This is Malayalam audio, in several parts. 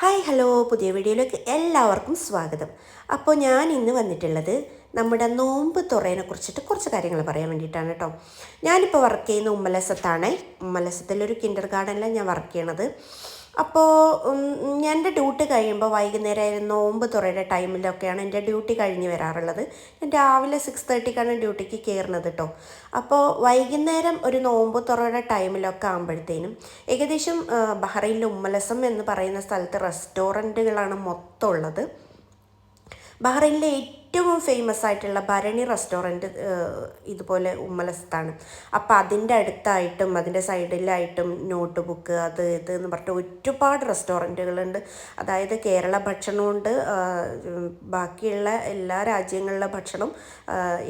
Hi hello. പുതിയ വീഡിയോയിലേക്ക് എല്ലാവർക്കും സ്വാഗതം. അപ്പോൾ ഞാൻ ഇന്ന് വന്നിട്ടുള്ളത് നമ്മുടെ നോമ്പ് തുറയിനെ കുറിച്ചിട്ട് കുറച്ച് കാര്യങ്ങൾ പറയാൻ വേണ്ടിയിട്ടാണ് കേട്ടോ. ഞാനിപ്പോൾ വർക്ക് ചെയ്യുന്ന ഉമ്മലസത്താണ്. ഉമ്മലസത്തിലൊരു കിൻഡർ ഗാർഡനിലാണ് ഞാൻ വർക്ക് ചെയ്യണത്. അപ്പോൾ എന്റെ ഡ്യൂട്ടി കഴിയുമ്പോൾ വൈകുന്നേരം നോമ്പ് തുറയുടെ ടൈമിലൊക്കെയാണ് എന്റെ ഡ്യൂട്ടി കഴിഞ്ഞ് വരാറുള്ളത്. ഞാൻ രാവിലെ സിക്സ് തേർട്ടിക്കാണ് ഡ്യൂട്ടിക്ക് കയറുന്നത് കേട്ടോ അപ്പോൾ വൈകുന്നേരം ഒരു നോമ്പ് തുറയുടെ ടൈമിലൊക്കെ ആകുമ്പോഴത്തേനും ഏകദേശം ബഹ്റൈനിലെ ഉമ്മലസം എന്ന് പറയുന്ന സ്ഥലത്ത് റെസ്റ്റോറന്റുകളാണ് മൊത്തം ഉള്ളത്. ബഹ്റൈനിലെ ഏറ്റവും ഫേമസ് ആയിട്ടുള്ള ഭരണി റെസ്റ്റോറന്റ് ഇതുപോലെ ഉമ്മലസ്ഥാണ്. അപ്പോൾ അതിന്റെ അടുത്തായിട്ടും അതിന്റെ സൈഡിലായിട്ടും നോട്ട് ബുക്ക് അത് ഇത് എന്ന് പറഞ്ഞിട്ട് ഒരുപാട് റെസ്റ്റോറന്റുകളുണ്ട് അതായത് കേരള ഭക്ഷണമുണ്ട് കൊണ്ട് ബാക്കിയുള്ള എല്ലാ രാജ്യങ്ങളിലെ ഭക്ഷണം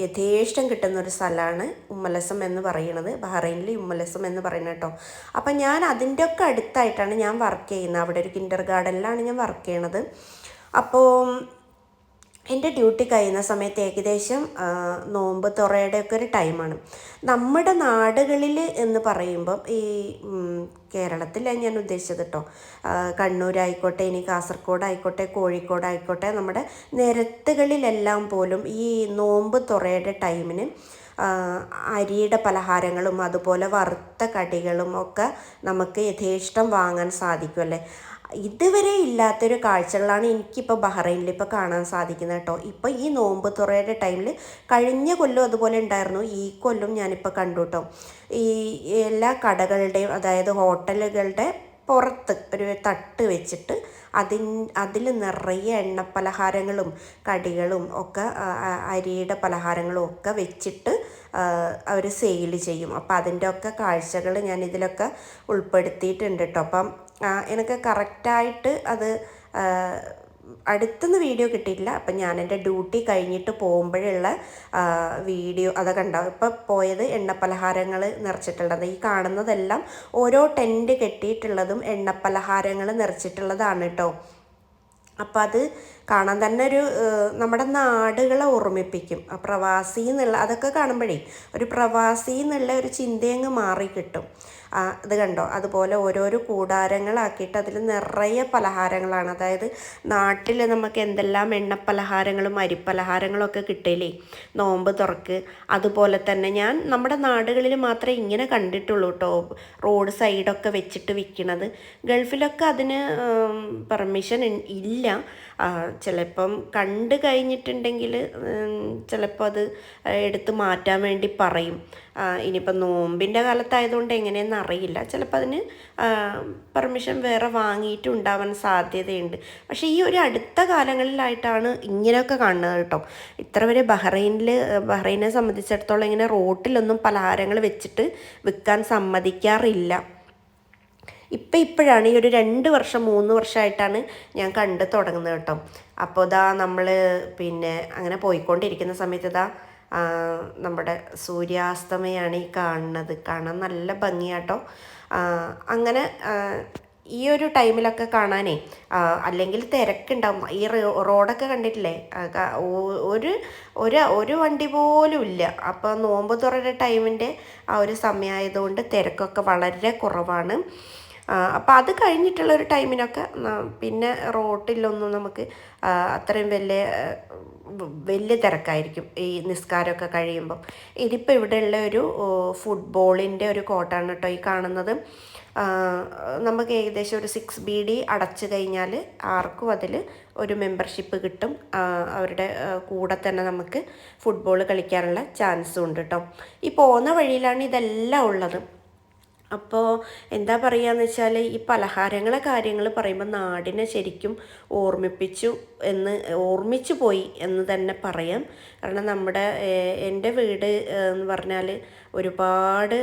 യഥേഷ്ടം കിട്ടുന്ന ഒരു സ്ഥലമാണ് ഉമ്മലസം എന്ന് പറയുന്നത്. ബഹ്റൈനിൽ ഉമ്മലസം എന്ന് പറയുന്നത് കേട്ടോ. അപ്പം ഞാൻ അതിന്റെ ഒക്കെ അടുത്തായിട്ടാണ് ഞാൻ വർക്ക് ചെയ്യുന്നത്. അവിടെ ഒരു കിൻഡർ ഗാർഡനിലാണ് ഞാൻ വർക്ക് ചെയ്യണത്. അപ്പോൾ എന്റെ ഡ്യൂട്ടി കഴിയുന്ന സമയത്ത് ഏകദേശം നോമ്പ് തുറയുടെ ഒക്കെ ഒരു ടൈമാണ്. നമ്മുടെ നാടുകളിൽ എന്ന് പറയുമ്പം ഈ കേരളത്തിലാണ് ഞാൻ ഉദ്ദേശിച്ചത് കേട്ടോ കണ്ണൂരായിക്കോട്ടെ ഇനി കാസർഗോഡ് ആയിക്കോട്ടെ കോഴിക്കോട് ആയിക്കോട്ടെ നമ്മുടെ നിരത്തുകളിലെല്ലാം പോലും ഈ നോമ്പ് തുറയുടെ ടൈമിന് അരിയുടെ പലഹാരങ്ങളും അതുപോലെ വറുത്ത കടികളും ഒക്കെ നമുക്ക് യഥേഷ്ടം വാങ്ങാൻ സാധിക്കുമല്ലേ ഇതുവരെ ഇല്ലാത്തൊരു കാഴ്ചകളാണ് എനിക്കിപ്പോൾ ബഹ്റൈനിൽ ഇപ്പോൾ കാണാൻ സാധിക്കുന്നത് കേട്ടോ. ഇപ്പോൾ ഈ നോമ്പ് തുറയുടെ ടൈമിൽ കഴിഞ്ഞ കൊല്ലം അതുപോലെ ഉണ്ടായിരുന്നു. ഈ കൊല്ലം ഞാനിപ്പോൾ കണ്ടു കേട്ടോ. ഈ എല്ലാ കടകളുടെയും അതായത് ഹോട്ടലുകളുടെ പുറത്ത് ഒരു തട്ട് വെച്ചിട്ട് അതിൻ അതിൽ നിറയെ എണ്ണ പലഹാരങ്ങളും കടികളും ഒക്കെ അരിയുടെ പലഹാരങ്ങളും ഒക്കെ വെച്ചിട്ട് അവർ സെയിൽ ചെയ്യും. അപ്പം അതിന്റെ ഒക്കെ കാഴ്ചകൾ ഞാൻ ഇതിലൊക്കെ ഉൾപ്പെടുത്തിയിട്ടുണ്ട് കേട്ടോ അപ്പം എനിക്ക് കറക്റ്റായിട്ട് അത് അടുത്തുനിന്ന് വീഡിയോ കിട്ടിയിട്ടില്ല. അപ്പം ഞാൻ എന്റെ ഡ്യൂട്ടി കഴിഞ്ഞിട്ട് പോകുമ്പോഴുള്ള വീഡിയോ അതൊക്കെ ഉണ്ടാവും ഇപ്പം പോയത് എണ്ണപ്പലഹാരങ്ങൾ നിറച്ചിട്ടുള്ളത്. ഈ കാണുന്നതെല്ലാം ഓരോ ടെന്റ് കെട്ടിയിട്ടുള്ളതും എണ്ണപ്പലഹാരങ്ങൾ നിറച്ചിട്ടുള്ളതാണ് കേട്ടോ അപ്പം അത് കാണാൻ തന്നെ ഒരു നമ്മുടെ നാടുകളെ ഓർമ്മിപ്പിക്കും. ആ പ്രവാസി എന്നുള്ള അതൊക്കെ കാണുമ്പോഴേ ഒരു പ്രവാസി എന്നുള്ള ഒരു ചിന്തയങ്ങ് മാറി കിട്ടും ഇത് കണ്ടോ? അതുപോലെ ഓരോരോ കൂടാരങ്ങളാക്കിയിട്ട് അതിൽ നിറയെ പലഹാരങ്ങളാണ്. അതായത് നാട്ടിൽ നമുക്ക് എന്തെല്ലാം എണ്ണപ്പലഹാരങ്ങളും അരിപ്പലഹാരങ്ങളൊക്കെ കിട്ടില്ലേ നോമ്പ് തുറക്ക്. അതുപോലെ തന്നെ ഞാൻ നമ്മുടെ നാടുകളിൽ മാത്രമേ ഇങ്ങനെ കണ്ടിട്ടുള്ളൂ കേട്ടോ. റോഡ് സൈഡൊക്കെ വെച്ചിട്ട് വിൽക്കണത്. ഗൾഫിലൊക്കെ അതിന് പെർമിഷൻ ഇല്ല. ചിലപ്പം കണ്ടു കഴിഞ്ഞിട്ടുണ്ടെങ്കിൽ ചിലപ്പോൾ അത് എടുത്ത് മാറ്റാൻ വേണ്ടി പറയും. ഇനിയിപ്പം നോമ്പിന്റെ കാലത്തായതുകൊണ്ട് എങ്ങനെയെന്ന് അറിയില്ല. ചിലപ്പോൾ അതിന് പെർമിഷൻ വേറെ വാങ്ങിയിട്ടുണ്ടാവാൻ സാധ്യതയുണ്ട്. പക്ഷേ ഈ ഒരു അടുത്ത കാലങ്ങളിലായിട്ടാണ് ഇങ്ങനെയൊക്കെ കാണുന്നത് കേട്ടോ. ഇത്ര വരെ ബഹ്റൈനിൽ ബഹ്റൈനെ സംബന്ധിച്ചിടത്തോളം ഇങ്ങനെ റോട്ടിലൊന്നും പലഹാരങ്ങൾ വെച്ചിട്ട് വിൽക്കാൻ സമ്മതിക്കാറില്ല. ഇപ്പം ഇപ്പോഴാണ് ഈ ഒരു രണ്ട് വർഷം മൂന്ന് വർഷമായിട്ടാണ് ഞാൻ കണ്ട് തുടങ്ങുന്നത് കേട്ടോ. അപ്പോൾ ഇതാ നമ്മൾ പിന്നെ അങ്ങനെ പോയിക്കൊണ്ടിരിക്കുന്ന സമയത്ത് ഇതാ നമ്മുടെ സൂര്യാസ്തമയാണ് ഈ കാണുന്നത്. കാണാൻ നല്ല ഭംഗിയാട്ടോ. അങ്ങനെ ഈ ഒരു ടൈമിലൊക്കെ കാണാനേ അല്ലെങ്കിൽ തിരക്കുണ്ടാവും. ഈ റോഡൊക്കെ കണ്ടിട്ടില്ലേ? ഒരു ഒരു ഒരു വണ്ടി പോലും ഇല്ല. അപ്പോൾ നോമ്പ് തുറയുടെ ടൈമിന്റെ ആ ഒരു സമയമായതുകൊണ്ട് തിരക്കൊക്കെ വളരെ കുറവാണ്. അപ്പോൾ അത് കഴിഞ്ഞിട്ടുള്ള ഒരു ടൈമിനൊക്കെ പിന്നെ റോട്ടിലൊന്നും നമുക്ക് അത്രയും വലിയ വലിയ തിരക്കായിരിക്കും ഈ നിസ്കാരമൊക്കെ കഴിയുമ്പം. ഇതിപ്പോൾ ഇവിടെയുള്ള ഒരു ഫുട്ബോളിന്റെ ഒരു കോട്ടാണ് കേട്ടോ ഈ കാണുന്നത്. നമുക്ക് ഏകദേശം ഒരു സിക്സ് ബി ഡി അടച്ചു കഴിഞ്ഞാൽ ആർക്കും അതിൽ ഒരു മെമ്പർഷിപ്പ് കിട്ടും. അവരുടെ കൂടെ തന്നെ നമുക്ക് ഫുട്ബോൾ കളിക്കാനുള്ള ചാൻസും ഉണ്ട് കേട്ടോ. ഈ പോകുന്ന വഴിയിലാണ് ഇതെല്ലാം ഉള്ളത്. അപ്പോൾ എന്താ പറയുകയെന്ന് വെച്ചാൽ ഈ പലഹാരങ്ങളെ കാര്യങ്ങൾ പറയുമ്പോൾ നാടിനെ ശരിക്കും ഓർമ്മിപ്പിച്ചു എന്ന് ഓർമ്മിച്ചു പോയി എന്ന് തന്നെ പറയാം. കാരണം നമ്മുടെ എന്റെ വീട് എന്ന് പറഞ്ഞാൽ ഒരുപാട്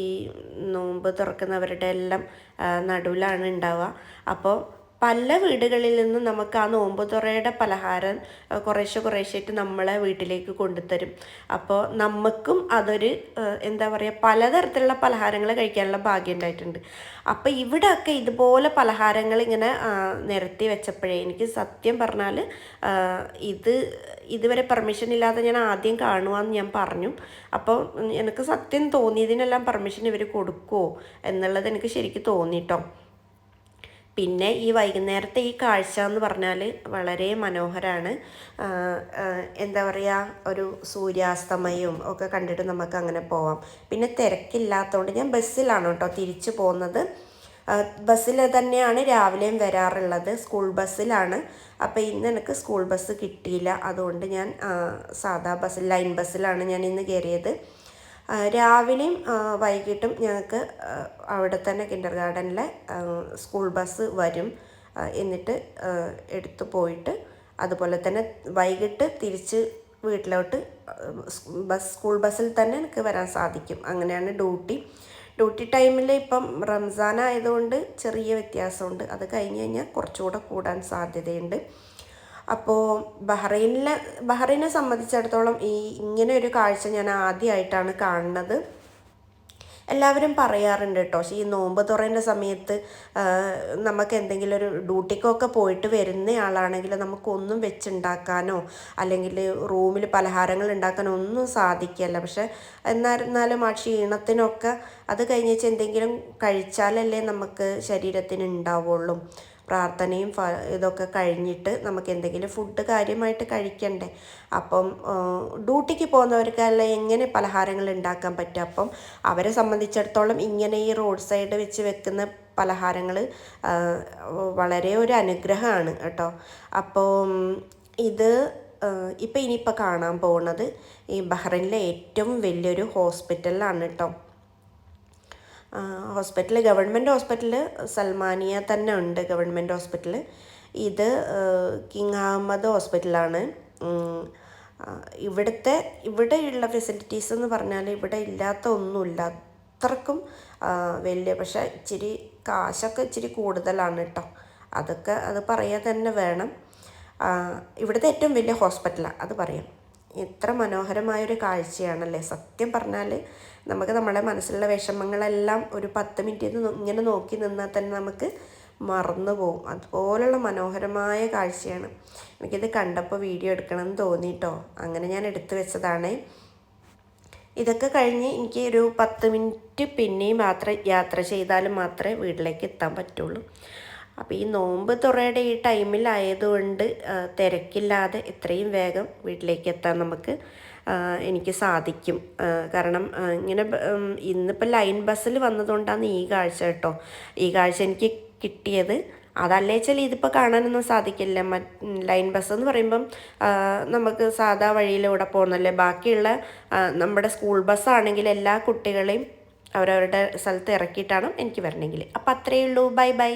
ഈ നോമ്പ് തുറക്കുന്നവരുടെ എല്ലാം നടുവിലാണ് ഉണ്ടാവുക അപ്പോൾ പല വീടുകളിൽ നിന്നും നമുക്ക് ആ നോമ്പ് തുറയുടെ പലഹാരം കുറേശ്ശെ കുറേശ്ശായിട്ട് നമ്മളെ വീട്ടിലേക്ക് കൊണ്ടുതരും അപ്പോൾ നമുക്കും അതൊരു എന്താ പറയുക പലതരത്തിലുള്ള പലഹാരങ്ങൾ കഴിക്കാനുള്ള ഭാഗ്യം ഉണ്ടായിട്ടുണ്ട്. അപ്പോൾ ഇവിടെയൊക്കെ ഇതുപോലെ പലഹാരങ്ങൾ ഇങ്ങനെ നിരത്തി വെച്ചപ്പോഴേ എനിക്ക് സത്യം പറഞ്ഞാൽ ഇത് ഇതുവരെ പെർമിഷൻ ഇല്ലാതെ ഞാൻ ആദ്യം കാണുവാന്ന് ഞാൻ പറഞ്ഞു. അപ്പോൾ എനിക്ക് സത്യം തോന്നിയതിനെല്ലാം പെർമിഷൻ ഇവർ കൊടുക്കുമോ എന്നുള്ളത് എനിക്ക് ശരിക്കും തോന്നിട്ടോ. പിന്നെ ഈ വൈകുന്നേരത്തെ ഈ കാഴ്ച എന്ന് പറഞ്ഞാൽ വളരെ മനോഹരമാണ് എന്താ പറയുക ഒരു സൂര്യാസ്തമയവും ഒക്കെ കണ്ടിട്ട് നമുക്ക് അങ്ങനെ പോവാം. പിന്നെ തിരക്കില്ലാത്തതുകൊണ്ട് ഞാൻ ബസ്സിലാണ് കേട്ടോ തിരിച്ചു പോകുന്നത്. ബസ്സിൽ തന്നെയാണ് രാവിലെയും വരാറുള്ളത്. സ്കൂൾ ബസ്സിലാണ്. അപ്പോൾ ഇന്ന് എനിക്ക് സ്കൂൾ ബസ് കിട്ടിയില്ല. അതുകൊണ്ട് ഞാൻ സാധാ ബസ്സിൽ ലൈൻ ബസ്സിലാണ് ഞാൻ ഇന്ന് കയറിയത്. രാവിലെയും വൈകിട്ടും ഞങ്ങൾക്ക് അവിടെ തന്നെ കിൻഡർ ഗാർഡനിലെ സ്കൂൾ ബസ് വരും. എന്നിട്ട് എടുത്തു പോയിട്ട് അതുപോലെ തന്നെ വൈകിട്ട് തിരിച്ച് വീട്ടിലോട്ട് ബസ് സ്കൂൾ ബസ്സിൽ തന്നെ എനിക്ക് വരാൻ സാധിക്കും. അങ്ങനെയാണ് ഡ്യൂട്ടി. ഡ്യൂട്ടി ടൈമിൽ ഇപ്പം റംസാൻ ആയതുകൊണ്ട് ചെറിയ വ്യത്യാസമുണ്ട്. അത് കഴിഞ്ഞ് കഴിഞ്ഞാൽ കുറച്ചുകൂടെ കൂടാൻ സാധ്യതയുണ്ട്. അപ്പോൾ ബഹ്റൈനിലെ ബഹ്റൈനെ സംബന്ധിച്ചിടത്തോളം ഈ ഇങ്ങനെ ഒരു കാഴ്ച ഞാൻ ആദ്യമായിട്ടാണ് കാണുന്നത്. എല്ലാവരും പറയാറുണ്ട് കേട്ടോ ഈ നോമ്പ് തുറേന്റെ സമയത്ത് നമുക്ക് എന്തെങ്കിലും ഒരു ഡ്യൂട്ടിക്കൊക്കെ പോയിട്ട് വരുന്ന ആളാണെങ്കിൽ നമുക്കൊന്നും വെച്ചുണ്ടാക്കാനോ അല്ലെങ്കിൽ റൂമിൽ പലഹാരങ്ങൾ ഉണ്ടാക്കാനോ ഒന്നും സാധിക്കില്ല പക്ഷെ എന്നായിരുന്നാലും ആ ക്ഷീണത്തിനൊക്കെ അത് കഴിഞ്ഞേച്ച് എന്തെങ്കിലും കഴിച്ചാലല്ലേ നമുക്ക് ശരീരത്തിന് ഉണ്ടാവുള്ളൂ. പ്രാർത്ഥനയും ഇതൊക്കെ കഴിഞ്ഞിട്ട് നമുക്ക് എന്തെങ്കിലും ഫുഡ് കാര്യമായിട്ട് കഴിക്കണ്ടേ? അപ്പം ഡ്യൂട്ടിക്ക് പോകുന്നവർക്കല്ല എങ്ങനെ പലഹാരങ്ങൾ ഉണ്ടാക്കാൻ പറ്റും അപ്പം അവരെ സംബന്ധിച്ചിടത്തോളം ഇങ്ങനെ ഈ റോഡ് സൈഡ് വെച്ച് വെക്കുന്ന പലഹാരങ്ങൾ വളരെ ഒരു അനുഗ്രഹമാണ് കേട്ടോ. അപ്പോൾ ഇത് ഇപ്പം ഇനിയിപ്പോൾ കാണാൻ പോകുന്നത് ഈ ബഹ്റൈനിലെ ഏറ്റവും വലിയൊരു ഹോസ്പിറ്റലിലാണ് കേട്ടോ. ഹോസ്പിറ്റൽ ഗവൺമെന്റ് ഹോസ്പിറ്റൽ സൽമാനിയ തന്നെ ഉണ്ട് ഗവൺമെന്റ് ഹോസ്പിറ്റൽ ഇത് കിങ് അഹമ്മദ് ഹോസ്പിറ്റലാണ് ഇവിടുത്തെ ഇവിടെയുള്ള ഫെസിലിറ്റീസ് എന്ന് പറഞ്ഞാൽ ഇവിടെ ഇല്ലാത്ത ഒന്നുമില്ല. അത്രക്കും വലിയ പക്ഷേ ഇച്ചിരി കാശൊക്കെ ഇച്ചിരി കൂടുതലാണ് കേട്ടോ അതൊക്കെ അത് പറയാൻ തന്നെ വേണം. ഇവിടുത്തെ ഏറ്റവും വലിയ ഹോസ്പിറ്റലാണ് അത് പറയാം. എത്ര മനോഹരമായൊരു കാഴ്ചയാണല്ലേ? സത്യം പറഞ്ഞാൽ നമുക്ക് നമ്മുടെ മനസ്സിലുള്ള വിഷമങ്ങളെല്ലാം ഒരു പത്ത് മിനിറ്റ് ഇങ്ങനെ നോക്കി നിന്നാൽ തന്നെ നമുക്ക് മറന്നു പോകും അതുപോലുള്ള മനോഹരമായ കാഴ്ചയാണ്. എനിക്കിത് കണ്ടപ്പോൾ വീഡിയോ എടുക്കണം എന്ന് തോന്നിയിട്ടോ അങ്ങനെ ഞാൻ എടുത്തു വെച്ചതാണ്. ഇതൊക്കെ കഴിഞ്ഞ് എനിക്ക് ഒരു പത്ത് മിനിറ്റ് പിന്നെയും യാത്ര യാത്ര ചെയ്താലും മാത്രമേ വീട്ടിലേക്ക് എത്താൻ പറ്റുള്ളൂ. അപ്പോൾ ഈ നോമ്പ് തുറയുടെ ഈ ടൈമിലായതുകൊണ്ട് തിരക്കില്ലാതെ എത്രയും വേഗം വീട്ടിലേക്ക് എത്താൻ നമുക്ക് എനിക്ക് സാധിക്കും. കാരണം ഇങ്ങനെ ഇന്നിപ്പോൾ ലൈൻ ബസ്സിൽ വന്നതുകൊണ്ടാണ് ഈ കാഴ്ച കേട്ടോ. ഈ കാഴ്ച എനിക്ക് കിട്ടിയത്. അതല്ലേ വെച്ചാൽ ഇതിപ്പോൾ കാണാനൊന്നും സാധിക്കില്ല. മ ലൈൻ ബസ് എന്ന് പറയുമ്പം നമുക്ക് സാധാ വഴിയിലൂടെ പോകുന്നല്ലേ ബാക്കിയുള്ള നമ്മുടെ സ്കൂൾ ബസ്സാണെങ്കിൽ എല്ലാ കുട്ടികളെയും അവരവരുടെ സ്ഥലത്ത് ഇറക്കിയിട്ടാണ് എനിക്ക് വരണമെങ്കിൽ. അപ്പം അത്രയേ ഉള്ളൂ. Bye bye.